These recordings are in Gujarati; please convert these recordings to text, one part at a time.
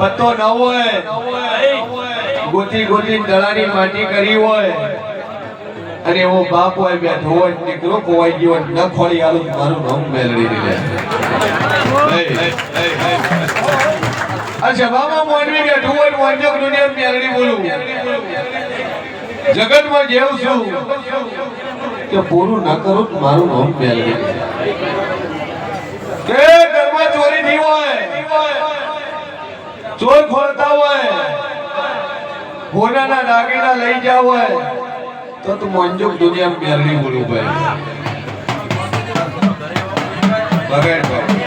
પત્તો ન હોય. ગોતી ગોતી દળાની માટી કરી હોય. અને એવો બાપ હોય બેઠો હોય નીકળો, ખોવાઈ ગયો ન ખોળી આલુ, મારું નામ મેલડી દીધે અચ્છા, બાબા મોનવી બેઠું હોય ને દુનિયા મેલડી બોલું? જગતમાં જેવું છું. કે પૂરું ન કરું મારું નામ મેલડી. કે ઘરમાં ચોરી થઈ હોય. ચોર ખોલતા હોય. હોનાના દાગીના લઈ જાવ હોય. તો તું મંજુક દુનિયા મેરડી બોલું ભાઈ બગાડ ભાઈ.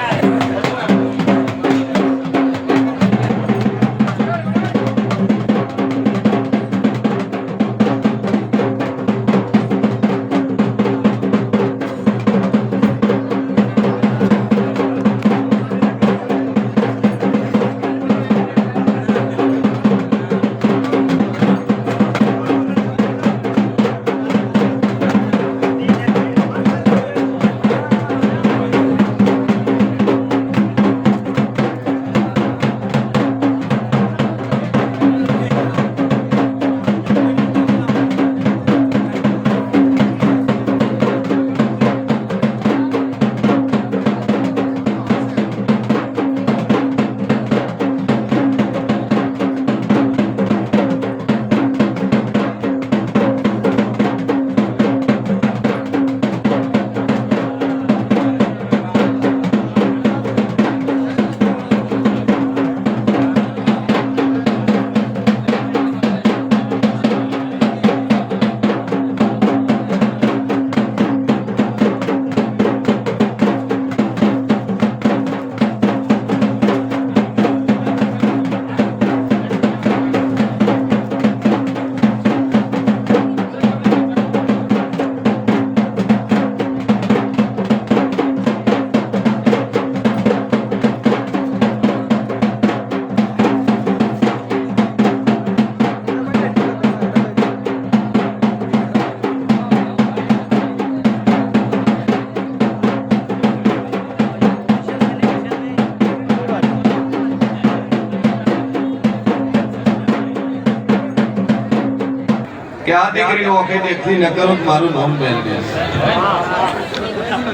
કે આ દીકરીનો ઓકે દેખતી ન કરો મારું નામ મેલ દે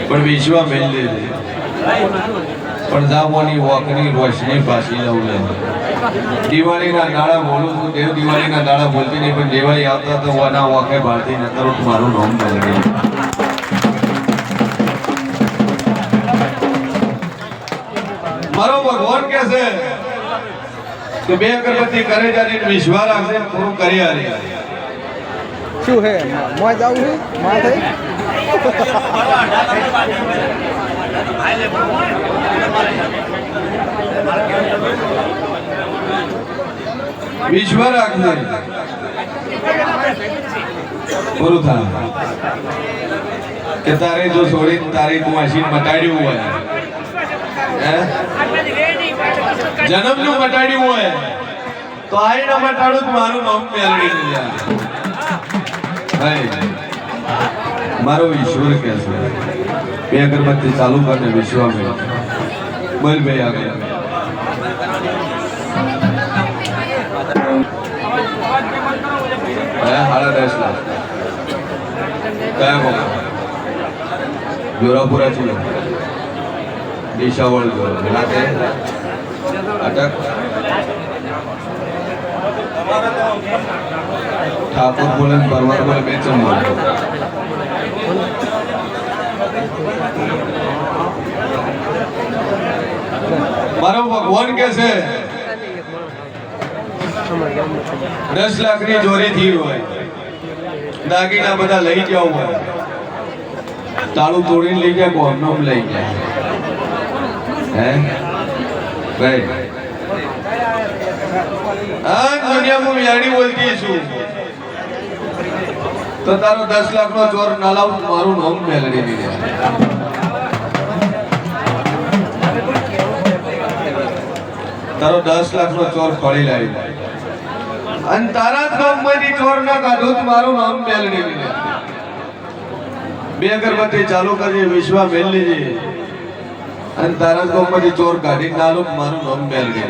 પણ વિશ્વા મેલ દે પણ દામોની વોકની રોશની પાછી લઉં લે. દિવાળીના નાળા બોલું છું દેવ દિવાળીના નાળા બોલતી નહીં, પણ દિવાળી આવતા તો વાના વોકે ભારતી ન કરું મારું નામ મેલ દે મારો ભગવાન કે છે કે બે અગરબત્તી કરે જાની વિશ્વા રાખશે પૂરું કરી હારી શું હે? મોજ આવું છે માથે વિશ્વ રાખજે પૂરું થાય કે તારે જો છોડી તારી મશીન મટાડ્યું હોય. હે? જન્મનું મટાડ્યું હોય. તો આ ન મટાડું મારું નામ મેળવી દીધા ભાઈ, મારો ઈશ્વર કે છે, બે અગરબત્તી ચાલુ કરીને વિશ્વ મેં બોલ ભાઈ આગળ. સાડા દસ લાખ કયા બોલા જોરાપુરા છે દિશાવળ જોરો અટક. ઠાકોર બોલે ને પરમાર બોલે, બે ચમ મારો ભગવાન કે છે, દસ લાખની ચોરી થઈ હોય, દાગીના બધા લઈ જાવ હોય, તાળું તોડીને લઈ ગયા ગોમનોમ લઈ ગયા. હે? ભાઈ. આ દુનિયામાં વ્યાડી બોલતી છું. તો તારો દસ લાખ નો ચોર ના લાવું મારું નામ મેલડી દીધે તારો દસ લાખ નો ચોર ફળી લાવી અને તારા જ નામમાંથી ચોર ના કાઢું મારું નામ મેલડી દીધે બે અગરબત્તી ચાલુ કરી વિશ્વા મેલ લીધી અને તારા ગામમાંથી ચોર કાઢી નાલું મારું નામ મેલડી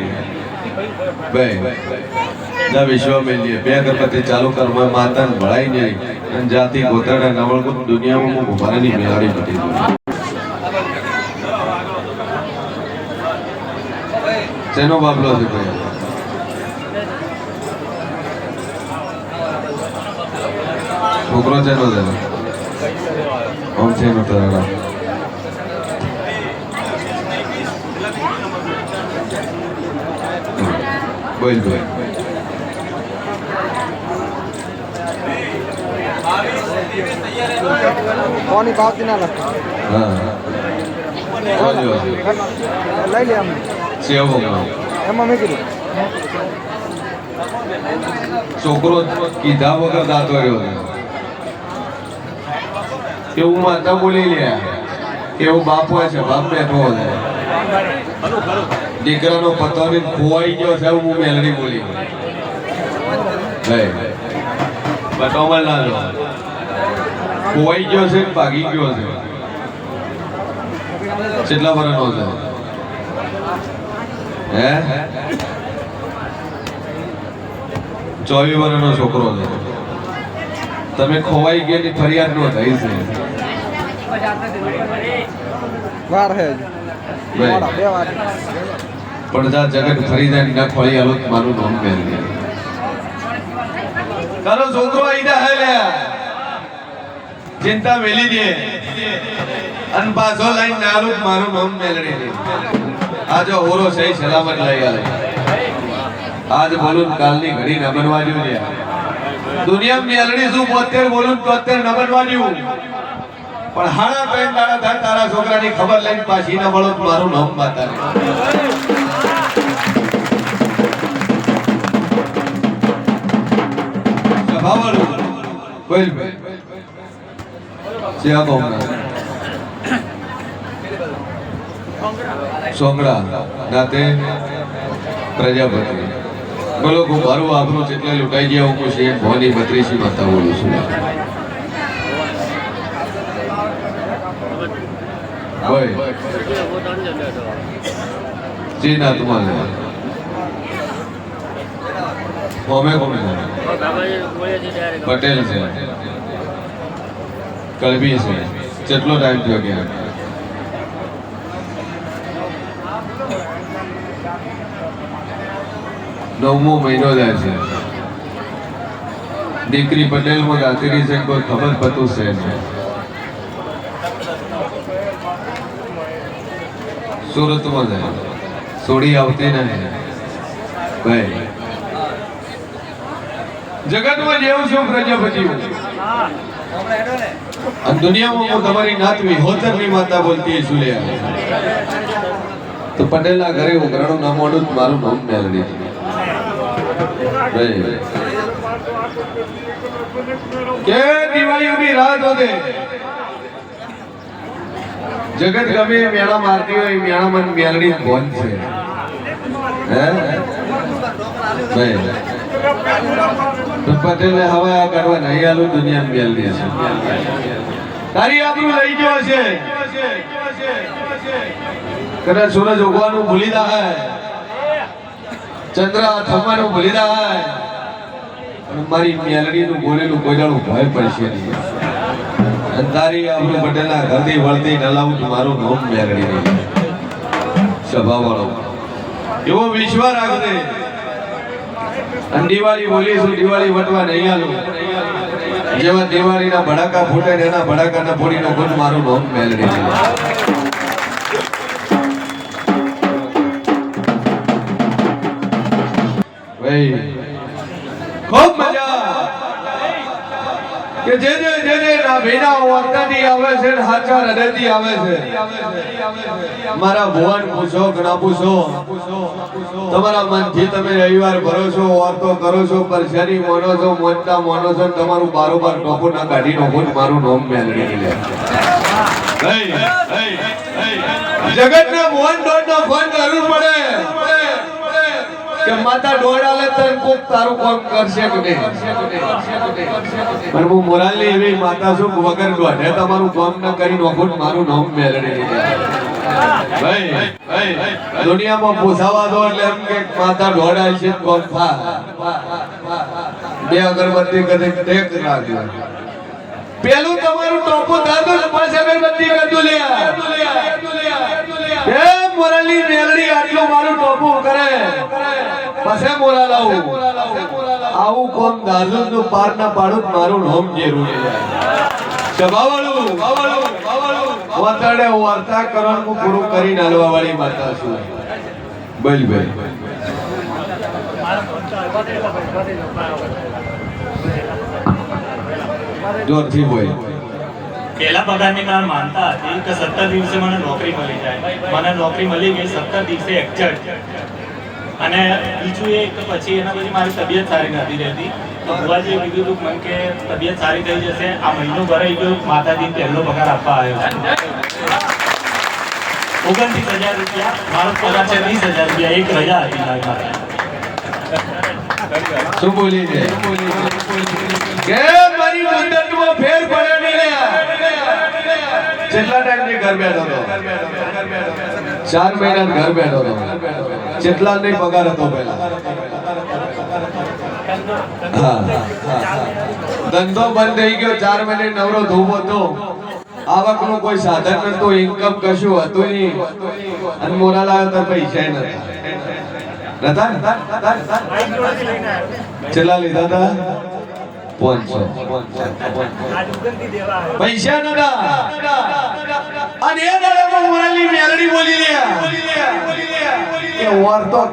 ભાઈ, ના વિશ્વ મેલીએ. બે ગણપતિ ચાલુ કરવા માતા ભળાઈ નહીં. અને જાતિ ગોતડા નવળગુણ દુનિયામાં ભરાની મેળાડી દઉં. શેનો બાબલો છે ભાઈ? છોકરો છે? નો તેનો આમ છે નો તારા બોલ કોની પાવતી ના લખ? હા લઈ લે આમ સેવો એમાં મેં કીધું. છોકરો કીધા વગર દાતો રહ્યો છે. એવું માતા બોલી લે. એવું બાપ હોય છે બાપ બેઠો છે. દીકરાનો પતો ખોવાઈ ગયો છે હું મેલડી બોલી. બટોમાં ના જો ખોવાઈ ગયો છે ભાગી ગયો છે. કેટલા વર્ષનો છે? હે? ચોવીસ વર્ષનો છોકરો છે. તમે ખોવાઈ ગયેલી ફરિયાદ નો થઈ છે. વાર હે બે વાર જા જગત ફરી જાય ના ખોળી આલો મારું નામ મેળવી તારો છોકરો આઈદા હે લે. ચિંતા મેલી દે. અન પાછો લઈને તો મારું નામ મેળવી દે આજ ઓરો સહી સલામત લઈ આલે. આજ બોલું કાલની ઘડી ન બનવા જોઈએ દુનિયા મેલડી શું બોતેર બોલું તોતેર ન બનવા દઉં પણ હાડા બેન દાડા તારા છોકરાની ખબર લઈને પાછી ના મળો મારું નામ માતા સભાવાળું કોઈલ ભાઈ. આ કોમના સોંગડા. નાતે પ્રજાપતિ. બોલો, હું મારું આપણું જેટલે લૂંટાઈ ગયા હું છે ભવાની બત્રીસી માતા બોલું છું. જી ના તમારે કોમે કોમે પટેલ છે કલબી છે કેટલો ટાઈમ થયો ગયા નવમો મહિનો જાય છે. દીકરી પટેલમાં ગાંધીની છે, કોઈ ખબર પતું છે. સુરતમાં જાય સોડી આવતી નહીં. ભાઈ જગતમાં જેવું છું પ્રજાપતિ અને દુનિયામાં હું તમારી નાતવી, હોતરની માતા બોલતી છું લે. તો પટેલના ઘરે ઉઘરાણું ના મોડું જ મારું નામ ભાઈ કે દિવાળીઓની રાત હોતે? જગત ગમે એ મેળા મારતી હોય મેળા મન મેલડી ભોન છે. હે? ભાઈ પટેલે હવે આ કરવા નહીં આલું દુનિયા મેલડી છે. તારી આપણું લઈ ગયો છે. કદાચ સૂરજ ઉગવાનું ભૂલી જાય. ચંદ્ર થવાનું ભૂલી જાય. પણ મારી મેલડીનું બોલેલું દાડું ભય પડશે નહીં. અને તારી આપણું પટેલના ઘરથી વળતી નલાવું મારું નામ મેલડી નહીં સભા વાળો એવો વિશ્વાસ રાખજે. અને દિવાળી બોલીશું દિવાળી વટવા નહીં આલું. જેવા દિવાળીના ભડાકા ફૂટે ને એના ભડાકાના ફોડીનો ગુણ મારું નામ નહીં ભાઈ, ખૂબ મજા. કે જે જે ના ભીના વર્તાથી આવે છે ને હાચા હૃદયથી આવે છે. મારા ભુવન પૂછો ઘણા પૂછો તમારા મનથી તમે રવિવાર ભરો છો વાતો કરો છો પરસાની મોનો છો મોનતા મોનો છો તમારું બારોબાર ટોપો ના કાઢી નો ને મારું નોમ મેળવી લે જગત ને મોહન દોડ નો ફોન જરૂર પડે. કે માતા દોડાલે તન કોક તારું કામ કરશે કે નહીં? પણ હું એવી માતા કે વગર દોઢે તમારું કામ ન કરી નાખો મારું નામ મેલડી લીધે. દુનિયામાં પોસાવા દો એટલે એમ કે માતા ઢોળાય છે કોણ થા બે અગરબત્તી કદી ટેક રાખ્યો પેલું તમારું ટોપું દાદુ પાસે અગરબત્તી કદું લે. એ મોરાલી, મેલડી, આટલું મારું ટોપું કરે. પછી બોલા લાવું આવું કોમ દાદુ નું પાર ના પાડું મારું હોમ જેરું સભાવાળું સભાવાળું સભાવાળું વાતડે નું પૂરું કરી નાલવા વાળી માતા છું. બોલ ભાઈ. જોરથી બોલ. પહેલા પગારની મેં માનતા હતી કે સત્તર દિવસે મને નોકરી મળી જાય. મને નોકરી મળી ગઈ, સત્તર દિવસે એક્ઝેક્ટ અને બીજું એ કે પછી એના પછી મારી તબિયત સારી નથી રહેતી. તો ભુવાજીએ કીધું હતું મને કે તબિયત સારી થઈ જશે આ મહિનો ભરાઈ ગયો માતાજી પહેલો પગાર આપવા આવ્યો ઓગણત્રીસ હજાર રૂપિયા મારો પગાર છે વીસ હજાર રૂપિયા એક રજા હતી મારી શું બોલી છે કે મારી મુદ્દતમાં ફેર પડે નહીં કેટલા ટાઈમથી ઘર બેઠો હતો. ચાર મહિના ઘર બેઠો હતો. કેટલા નહીં પગાર હતો પહેલા. ધંધો બંધ થઈ ગયો, ચાર મહિને નવરો ધૂપ હતો આવકનું કોઈ સાધન નતું ઇન્કમ કશું હતું નહીં. અને મોરા લાવ્યો તો પૈસા નતા નતા ચેલા લીધા હતા. પાંચસો. પૈસા એ દાડામાં મોરાલી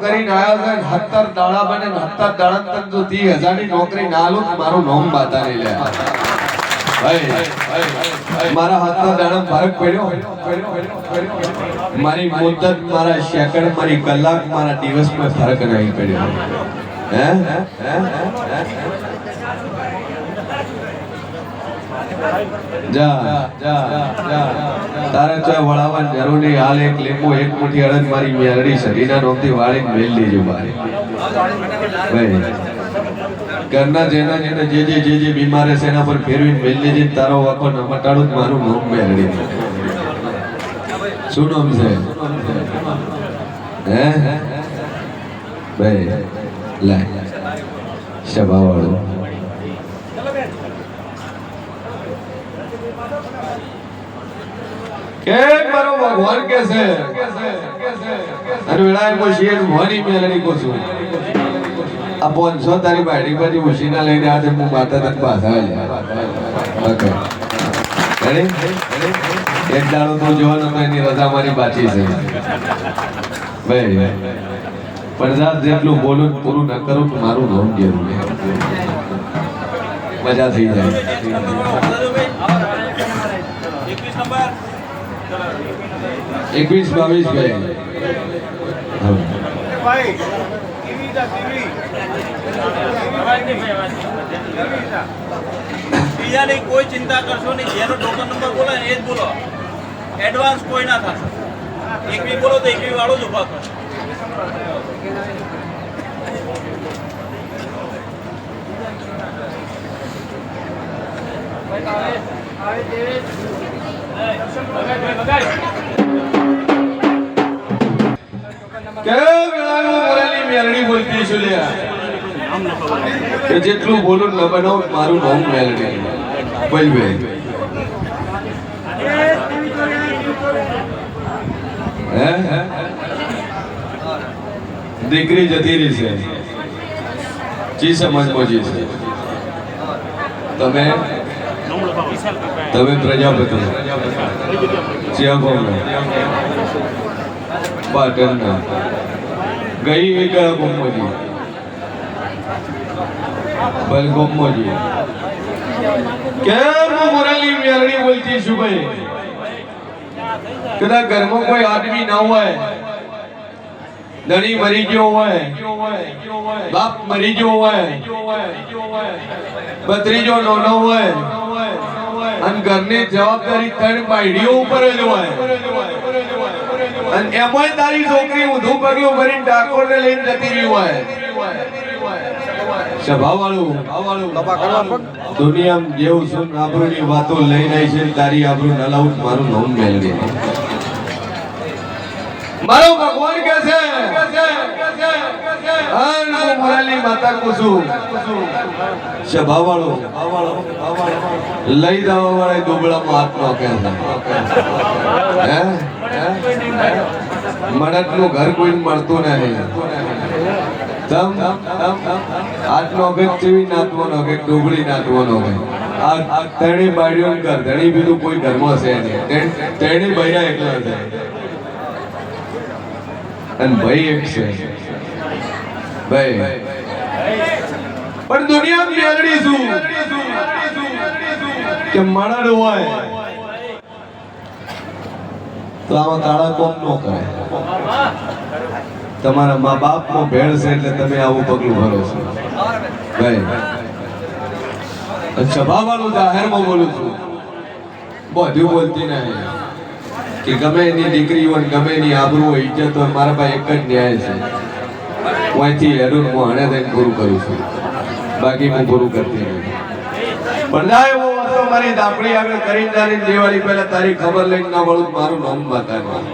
કરીને આવ્યો છે સત્તર દાડા બને ને સત્તર દાડા તક જો ત્રીસ હજાર નોકરી ના આલું મારું નામ બાતા નહીં લે મારા હાથના દાણા ફરક પડ્યો? મારી મુદ્દત મારા સેકન્ડ મારી કલાક, મારા દિવસમાં ફરક નહીં પડ્યો. હે? જા જા તારે તો વળાવવાની જરૂર નહીં. હાલ એક લીંબુ, એક મુઠ્ઠી અડદ મારી મેરડી શરીરના નોમથી વાળીને મેલ લેજો મારી. ભાઈ, ઘરના જેના જેના જે જે જે જે બીમાર છે એના પર ફેરવીને મેલ લેજે તારો વાકો ન મટાડું મારું નામ મેરડી શું નામ છે? હે? ભાઈ, લાય. સભાવાળો કે ભગવાન કે છે? અને વેળાએ કોઈ શેર મોની મેલડી કો છું. આ પાંચસો તારી બાયડી બાજી લઈને આજે હું માતા તક પાછા એક દાડો તો જોવાનો તો એની રજા મારી બાચી છે. ભાઈ પણ જેટલું બોલું પૂરું ન કરું મારું નામ મજા થઈ જાય. એકવીસ બાવીસ ભાઈ બીજાની કોઈ ચિંતા કરશો નહીં જેનો ટોકન નંબર બોલે એ જ બોલો એડવાન્સ કોઈ ના થશે એકવી બોલો તો એકવી વાળો જ ઊભા કરો કે વેળાનું મોરાલી મેલડી બોલતી છું લ્યા? કે જેટલું બોલું ન બનાવ મારું નામ મેલડી. દીકરી જતી રહી છે. જી સમજ પહોંચી છે. તમે? તમે પ્રજાપતિ. ચિયા પાટણના ગઈ એ કયા ગોમોજી બલ ગોમોજી કેમ હું મેરણી બોલતી છું ભાઈ? કદાચ ઘરમાં કોઈ આદમી ના હોય, ધણી મરી ગયો હોય, બાપ મરી ગયો હોય, ભત્રીજો નોનો હોય, અને ઘરની જવાબદારી ત્રણ બાયડીઓ ઉપર જ હોય. અને એમાંય તારી છોકરી ઊંધું પગલું ભરીને ડાકોરને લઈને જતી રહી હોય. પગ દુનિયામાં જેવું સુન આબરૂની વાતો લઈને આવી છે તારી આબરૂ ન લાવું મારું નામ મેળવી મારો ભગવાન કે છે હું મોરાલી માતા કુસુમ. સભાવાળો, લઈ જવા વાળા દુબળામાં હાથ નો કહે હે? મડદનું ઘર કોઈ મળતું નહીં તમ આટલો અગત જેવી નાતવાનો કે ડુબળી નાતવાનો હોય આ તેણી બાળ્યો ઘર ધણી બીજું કોઈ ધર્મ છે નહીં. તેણી બૈરા એકલા છે. અને ભાઈ એક છે. ભાઈ. પણ દુનિયા મેળડી શું? કે મણડ હોય. તો આવા કાળા કોમ નો કરે તમારા મા બાપ નો ભેળ છે એટલે તમે આવું પગલું ભરો છો. ભાઈ. સભાવાળું જાહેરમાં બોલું છું. બધું બોલતી નહીં કે ગમે એની દીકરી હોય ગમે એની આબરૂ હોય ઇજ્જત હોય, મારા પાસે એક જ ન્યાય છે. હું હેડું હું હણે થઈને પૂરું કરું છું. બાકી હું પૂરું કરતી નહીં પણ ના એવો મારી દાપડી આગળ કરીને જાની દિવાળી પહેલા તારી ખબર લઈને ના વળું મારું નામ બતાવ્યું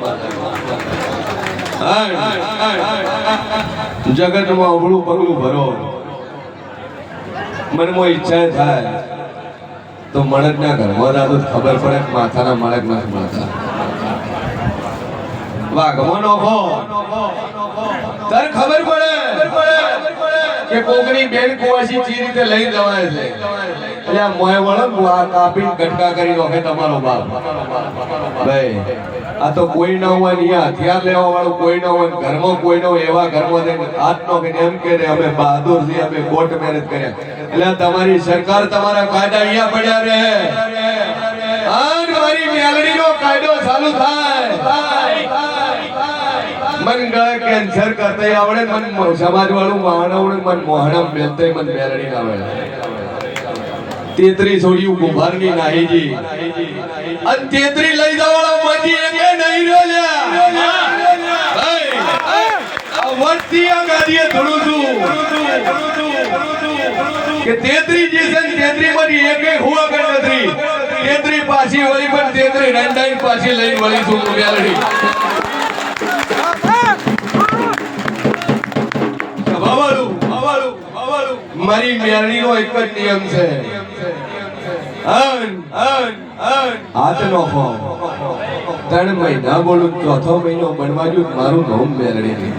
જગતમાં અવળું પગલું ભરો. મનમાં ઈચ્છા થાય. તો મળદ ના ઘરમાં તો ખબર પડે માથાના મળક ના માથા. વાઘવાનો તારે ખબર પડે? કે કોકની બેન કુવાસી ચી રીતે લઈ જવાય છે. એટલે આ મોય વળો આ કાપી ગટકા કરી નોખે તમારો બાપ. ભાઈ, આ તો કોઈ ન હોય ને હથિયાર લેવા વાળું કોઈ ન હોય ઘરમાં કોઈ ન હોય એવા ઘરમાં જઈને હાથ નો કે એમ કે અમે બહાદુર છીએ અમે કોર્ટ મેરેજ કર્યા. એટલે તમારી સરકાર તમારા કાયદા અહીંયા પડ્યા રહે. આન મારી મેલડીનો કાયદો ચાલુ થાય. મન ગળે કેન્સર કરતા આવડે મન સમાજ વાળું આવડે મન મોહણમ મેલતે મન મેલડી આવે. તેત્રી છોડ્યું ની નાહીજી. અને તેત્રી લઈ જવાળો મજી એકે નહીં રહ્યો ભાઈ, આ ગાડીએ ધોળું છું કે તેત્રી જે છે તેત્રી માંથી એકે હુવા કર નથી. તેત્રી પાછી વળી પણ તેત્રી રંડાઈ પાછી લઈને વળી છું મેલડી. ભવાળું, ભવાળું, ભવાળું. મારી એક જ નિયમ છે અન, અન, અન. હાથ નો. ત્રણ મહિના બોલું ચોથો મહિનો બનવાજુ મારું નામ નહીં.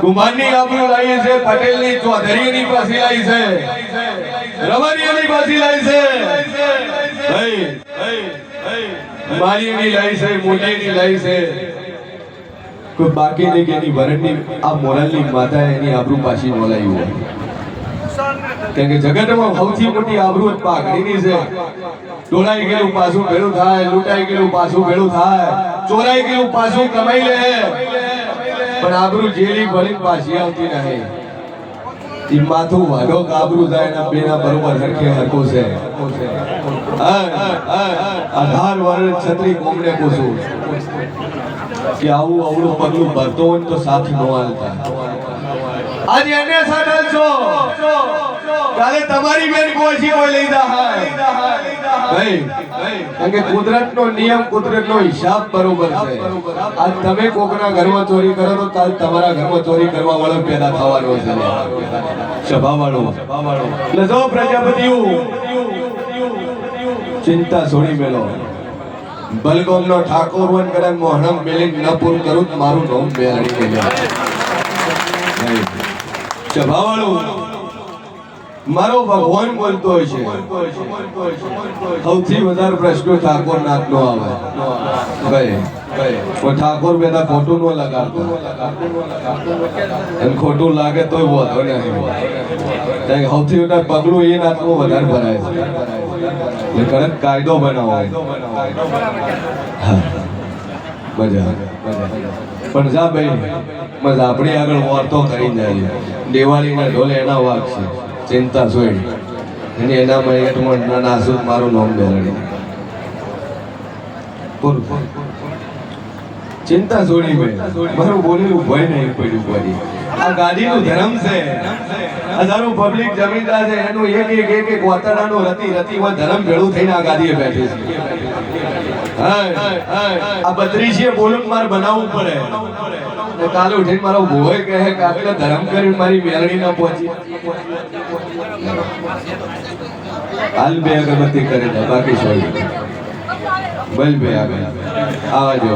કુમારની આબરૂ લાવી છે પટેલની ચૌધરીની પાછી લાવી છે રવાનિયાની પાછી લાવી છે હઈ, હઈ, હઈ. મારીની લાવી છે મોટીની લાવી છે કોઈ બાકી નહીં કે એની વરણની, આ મોરલની માતા એની આબરૂ પાછી નોલાવી હોય. કેમ કે જગતમાં સૌથી મોટી આબરૂ જ પાઘડીની છે. ડોળાઈ ગયેલું પાછું ભેળું થાય, લૂંટાઈ ગયેલું પાછું ભેળું થાય, ચોરાઈ ગયેલું પાછું કમાઈ લે. પણ આબરૂ જેલી ભરી પાછી આવતી નહીં. ઈ માથું વાઢો કાબરૂ થાય એના બેના બરોબર હરખે હરકો છે અઢાર વર્ષ છત્રી કોમડે પૂછું? કે આવું અવળું પગલું ભરતો હોય તો સાથ નો હાલતા આજે એને સાડલ છો કાલે તમારી બેન કોઈ કોઈ લઈ દા કારણ કે કુદરતનો નિયમ કુદરતનો હિસાબ બરોબર છે. આજ તમે કોકના ઘરમાં ચોરી કરો તો કાલ તમારા ઘરમાં ચોરી કરવા વાળો પેદા થવાનો છે. સભા વાળો એટલે જો પ્રજાપતિઓ. ચિંતા છોડી મેલો બલગોમ નો ઠાકોર વન કરે મોહણમ મેલી ન પૂરું કરું મારું નામ બેહાડી જાય. સભાવાળું મારો ભગવાન બોલતો હોય છે. સૌથી વધારે પ્રશ્નો ઠાકોર નાથ નો આવે. ભાઈ કોઈ ઠાકોર બેટા ખોટું નો લગાડતો. ખોટું લાગે તોય વાંધો નહીં. સૌથી વધારે પગલું એ નાથનું વધારે ભરાય છે. કડક કાયદો બનાવો. મજા પણ જા ભાઈ, મજા, આપણી આગળ વાર્તો કરી જાય. દિવાળીના ઢોલે એના વાગ છે. ચિંતા જોઈ એની એના માં ના નાસુદ મારું નામ પૂરું ચિંતા છોડી ભાઈ. મારું બોલ્યું ભય નહીં પડ્યું પડી આ ગાડીનું ધર્મ છે. હજારો પબ્લિક જમીનદાર છે, એનું એક એક એક એક વાતરડાનું રતી રતી માં ધર્મ ભેળું થઈને આ ગાદીએ બેઠે છે. આ બત્રીસીએ બોલું મારે બનાવવું પડે. કાલે ઉઠીને મારો ભોય કહે કે આટલે ધર્મ કરીને મારી મેળણી ના પહોંચી. હાલ બે અગરબત્તી કરે છે બાકી સોય બલ બે આવે આવા જો